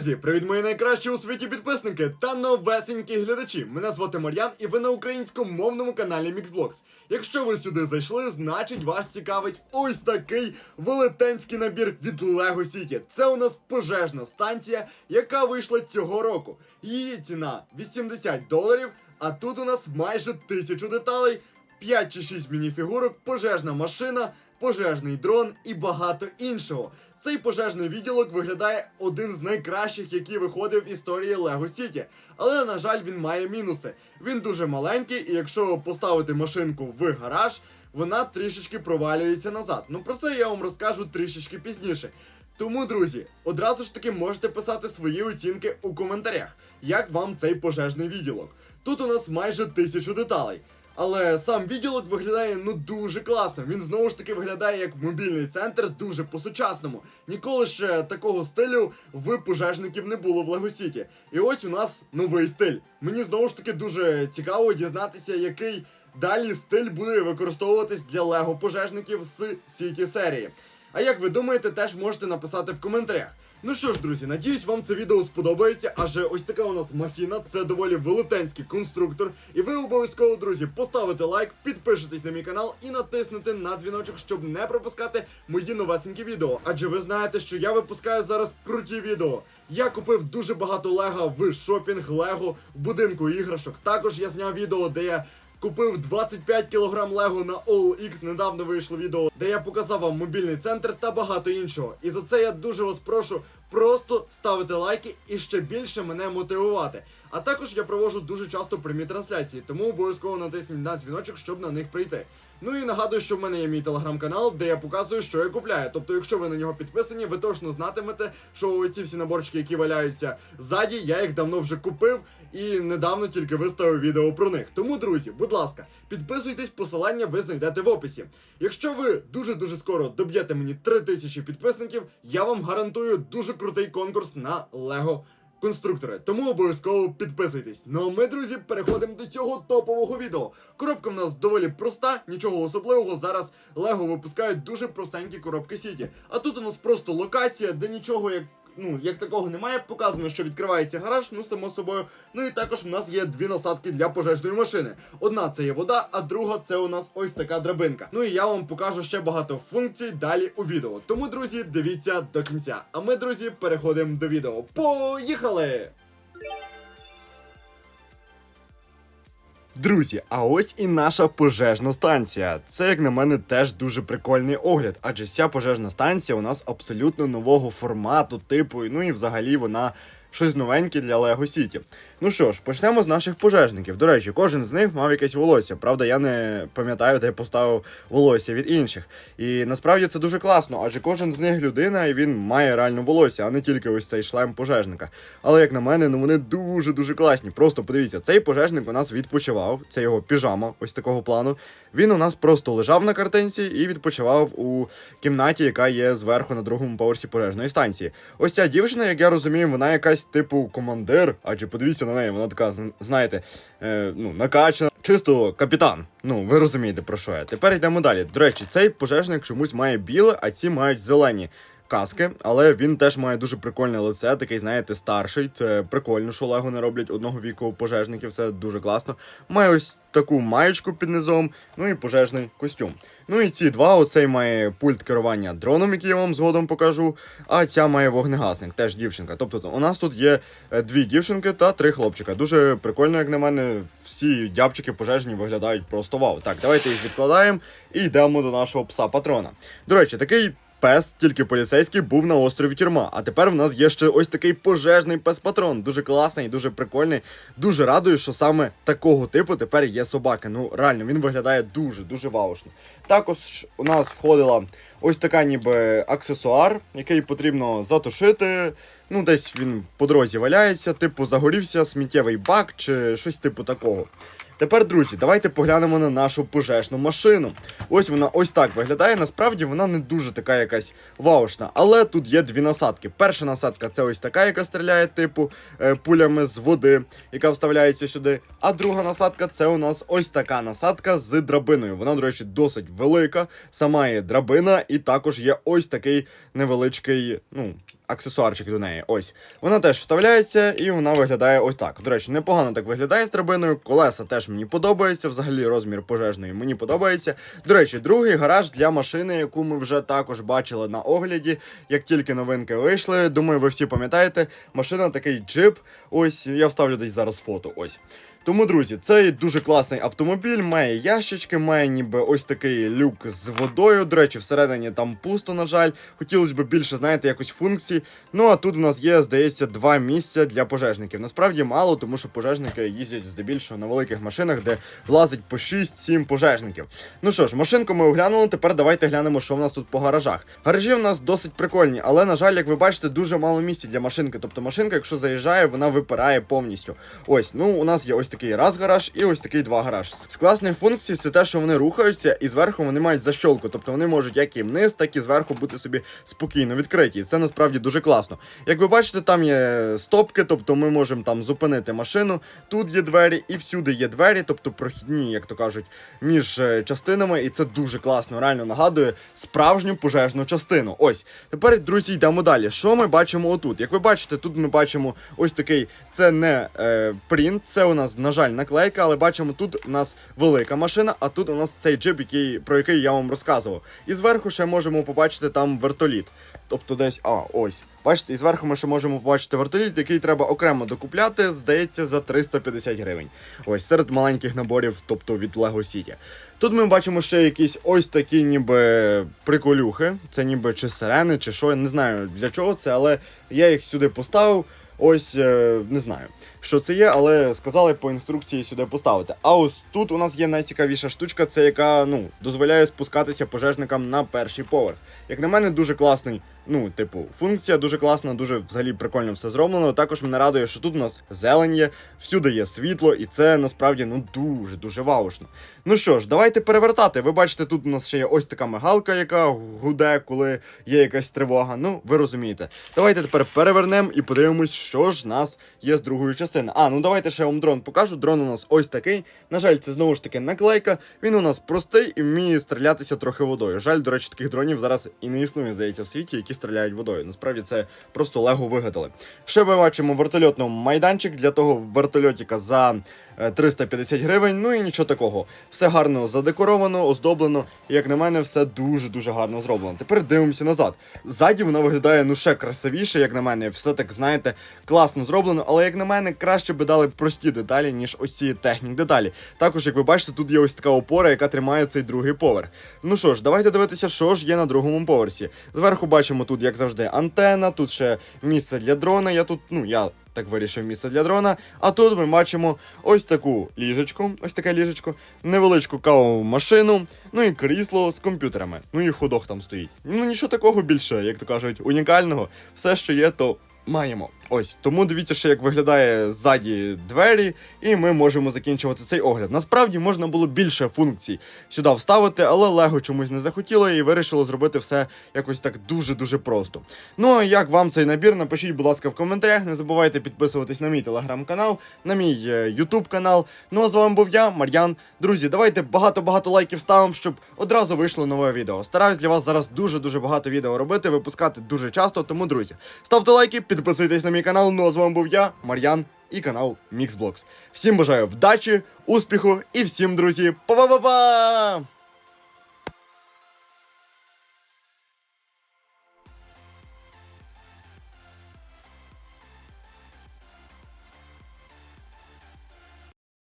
Друзі, привіт, мої найкращі у світі підписники та новесенькі глядачі. Мене звати Мар'ян, і ви на українськомовному каналі Mixblocks. Якщо ви сюди зайшли, значить вас цікавить ось такий велетенський набір від Lego City. Це у нас пожежна станція, яка вийшла цього року. Її ціна 80 доларів, а тут у нас майже тисячу деталей, 5 чи 6 мініфігурок, пожежна машина, пожежний дрон і багато іншого. Цей пожежний відділок виглядає один з найкращих, який виходив в історії Lego City. Але, на жаль, він має мінуси. Він дуже маленький, і якщо поставити машинку в гараж, вона трішечки провалюється назад. Ну про це я вам розкажу трішечки пізніше. Тому, друзі, одразу ж таки можете писати свої оцінки у коментарях, як вам цей пожежний відділок. Тут у нас майже тисячу деталей. Але сам відділок виглядає ну дуже класно. Він знову ж таки виглядає як мобільний центр, дуже по-сучасному. Ніколи ще такого стилю в пожежників не було в Лего Сіті. І ось у нас новий стиль. Мені знову ж таки дуже цікаво дізнатися, який далі стиль буде використовуватись для Лего пожежників з Сіті серії. А як ви думаєте, теж можете написати в коментарях. Ну що ж, друзі, надіюсь, вам це відео сподобається, адже ось така у нас махіна, це доволі велетенський конструктор. І ви обов'язково, друзі, поставите лайк, підпишитесь на мій канал і натиснете на дзвіночок, щоб не пропускати мої новесенькі відео. Адже ви знаєте, що я випускаю зараз круті відео. Я купив дуже багато лего в шопінг Лего в будинку іграшок. Також я зняв відео, де я Купив 25 кг Лего на OLX, недавно вийшло відео, де я показав вам мобільний центр та багато іншого. І за це я дуже вас прошу просто ставити лайки і ще більше мене мотивувати. А також я провожу дуже часто прямі трансляції, тому обов'язково натисніть на дзвіночок, щоб на них прийти. Ну і нагадую, що в мене є мій телеграм-канал, де я показую, що я купляю. Тобто, якщо ви на нього підписані, ви точно знатимете, що ці всі наборчики, які валяються ззаді, я їх давно вже купив і недавно тільки виставив відео про них. Тому, друзі, будь ласка, підписуйтесь, посилання ви знайдете в описі. Якщо ви дуже-дуже скоро доб'єте мені 3000 підписників, я вам гарантую дуже крутий конкурс на Лего конструктори. Тому обов'язково підписуйтесь. Ну а ми, друзі, переходимо до цього топового відео. Коробка в нас доволі проста, нічого особливого. Зараз Лего випускають дуже простенькі коробки Сіті. А тут у нас просто локація, де нічого як. Ну, як такого немає, показано, що відкривається гараж, ну само собою. Ну і також в нас є дві насадки для пожежної машини. Одна це є вода, а друга це у нас ось така драбинка. Ну і я вам покажу ще багато функцій далі у відео. Тому, друзі, дивіться до кінця. А ми, друзі, переходимо до відео. Поїхали! Друзі, а ось і наша пожежна станція. Це, як на мене, теж дуже прикольний огляд, адже ця пожежна станція у нас абсолютно нового формату, типу, ну і взагалі вона щось новеньке для Лего City. Ну що ж, почнемо з наших пожежників. До речі, кожен з них мав якесь волосся. Правда, я не пам'ятаю, де я поставив волосся від інших. І насправді це дуже класно, адже кожен з них людина, і він має реально волосся, а не тільки ось цей шлем пожежника. Але як на мене, ну вони дуже-дуже класні. Просто подивіться, цей пожежник у нас відпочивав, це його піжама, ось такого плану. Він у нас просто лежав на картинці і відпочивав у кімнаті, яка є зверху на другому поверсі пожежної станції. Ось ця дівчина, як я розумію, вона якась типу командир, адже подивіться на неї, вона така, знаєте, е, ну, накачана, чисто капітан. Ну, ви розумієте про що я. Тепер йдемо далі. До речі, цей пожежник чомусь має біле, а ці мають зелені. Каски, але він теж має дуже прикольне лице, такий, знаєте, старший. Це прикольно, що Лего не роблять одного віку пожежників, все дуже класно. Має ось таку маєчку під низом, ну і пожежний костюм. Ну і ці два, оцей має пульт керування дроном, який я вам згодом покажу. А ця має вогнегасник, теж дівчинка. Тобто у нас тут є е, дві дівчинки та три хлопчика. Дуже прикольно, як на мене, всі дябчики пожежні виглядають просто вау. Так, давайте їх відкладаємо і йдемо до нашого пса патрона. До речі, такий. Пес, тільки поліцейський, був на острові тюрма. А тепер в нас є ще ось такий пожежний пес-патрон. Дуже класний, дуже прикольний. Дуже радую, що саме такого типу тепер є собаки. Ну реально, він виглядає дуже дуже ваушно. Також у нас входила ось така ніби аксесуар, який потрібно затушити. Ну, десь він по дорозі валяється, типу загорівся сміттєвий бак чи щось типу такого. Тепер, друзі, давайте поглянемо на нашу пожежну машину. Ось вона ось так виглядає. Насправді вона не дуже така якась ваушна, але тут є дві насадки. Перша насадка це ось така, яка стріляє, типу е, пулями з води, яка вставляється сюди. А друга насадка це у нас ось така насадка з драбиною. Вона, до речі, досить велика. Сама є драбина, і також є ось такий невеличкий, ну. Аксесуарчик до неї. Ось. Вона теж вставляється і вона виглядає ось так. До речі, непогано так виглядає з драбиною. Колеса теж мені подобаються. Взагалі розмір пожежної мені подобається. До речі, другий гараж для машини, яку ми вже також бачили на огляді, як тільки новинки вийшли. Думаю, ви всі пам'ятаєте. Машина такий джип. Ось я вставлю десь зараз фото. Ось. Тому, друзі, цей дуже класний автомобіль, має ящички, має ніби ось такий люк з водою. До речі, всередині там пусто, на жаль. Хотілося б більше, знаєте, якось функцій. Ну а тут в нас є, здається, два місця для пожежників. Насправді мало, тому що пожежники їздять здебільшого на великих машинах, де влазить по 6-7 пожежників. Ну що ж, машинку ми оглянули. Тепер давайте глянемо, що в нас тут по гаражах. Гаражі в нас досить прикольні, але на жаль, як ви бачите, дуже мало місця для машинки. Тобто машинка, якщо заїжджає, вона випирає повністю. Ось, ну у нас є ось такий раз гараж і ось такий два гараж. З класних функцій це те, що вони рухаються, і зверху вони мають защолку. Тобто вони можуть як і вниз, так і зверху бути собі спокійно відкриті. Це насправді дуже класно. Як ви бачите, там є стопки, тобто ми можемо там зупинити машину. Тут є двері, і всюди є двері, тобто прохідні, як то кажуть, між е, частинами. І це дуже класно. Реально нагадує справжню пожежну частину. Ось тепер, друзі, йдемо далі. Що ми бачимо отут? Як ви бачите, тут ми бачимо ось такий. Це не е, принт, це у нас, на жаль, наклейка, але бачимо, тут у нас велика машина, а тут у нас цей джип, який, про який я вам розказував. І зверху ще можемо побачити там вертоліт. Тобто десь, а, ось. Бачите, і зверху ми ще можемо побачити вертоліт, який треба окремо докупляти, здається, за 350 гривень. Ось серед маленьких наборів, тобто від Lego City. Тут ми бачимо ще якісь ось такі ніби приколюхи. Це ніби чи сирени, чи що. Я не знаю для чого це, але я їх сюди поставив. Ось е, не знаю, що це є, але сказали по інструкції сюди поставити. А ось тут у нас є найцікавіша штучка, це яка ну дозволяє спускатися пожежникам на перший поверх. Як на мене, дуже класний. Ну, типу, функція дуже класна, дуже взагалі прикольно все зроблено. Також мене радує, що тут у нас зелень є, всюди є світло, і це насправді ну дуже дуже ваушно. Ну що ж, давайте перевертати. Ви бачите, тут у нас ще є ось така мигалка, яка гуде, коли є якась тривога. Ну, ви розумієте. Давайте тепер перевернемо і подивимось, що ж нас є з другої частини. А, ну давайте ще я вам дрон покажу. Дрон у нас ось такий. На жаль, це знову ж таки наклейка. Він у нас простий і вміє стрілятися трохи водою. Жаль, до речі, таких дронів зараз і не існує, здається, в світі, які стріляють водою. Насправді це просто лего вигадали. Ще ми бачимо вертольотний майданчик для того вертольотика за 350 гривень. Ну і нічого такого. Все гарно задекоровано, оздоблено. І як на мене, все дуже-дуже гарно зроблено. Тепер дивимося назад. Ззаді вона виглядає ну ще красивіше, як на мене. Все так, знаєте, класно зроблено. Але як на мене, краще би дали прості деталі, ніж оці технік деталі. Також, як ви бачите, тут є ось така опора, яка тримає цей другий поверх. Ну що ж, давайте дивитися, що ж є на другому поверсі. Зверху бачимо тут, як завжди, антенна, тут ще місце для дрона. Я тут, ну я. Так вирішив місце для дрона. А тут ми бачимо ось таку ліжечку, ось таке ліжечко, невеличку кавову машину, ну і крісло з комп'ютерами. Ну і ходок там стоїть. Ну нічого такого більше, як то кажуть, унікального. Все, що є, то маємо. Ось тому дивіться, ще як виглядає ззаді двері, і ми можемо закінчувати цей огляд. Насправді можна було більше функцій сюди вставити, але Лего чомусь не захотіло і вирішило зробити все якось так дуже-дуже просто. Ну а як вам цей набір? Напишіть, будь ласка, в коментарях. Не забувайте підписуватись на мій телеграм-канал, на мій е, ютуб канал. Ну а з вами був я, Мар'ян. Друзі, давайте багато-багато лайків ставимо, щоб одразу вийшло нове відео. Стараюсь для вас зараз дуже-дуже багато відео робити, випускати дуже часто. Тому, друзі, ставте лайки, підписуйтесь на мій канал. Ну а з вами був я, Мар'ян. І канал Міксблокс. Всім бажаю вдачі, успіху і всім, друзі, па-па-па-па!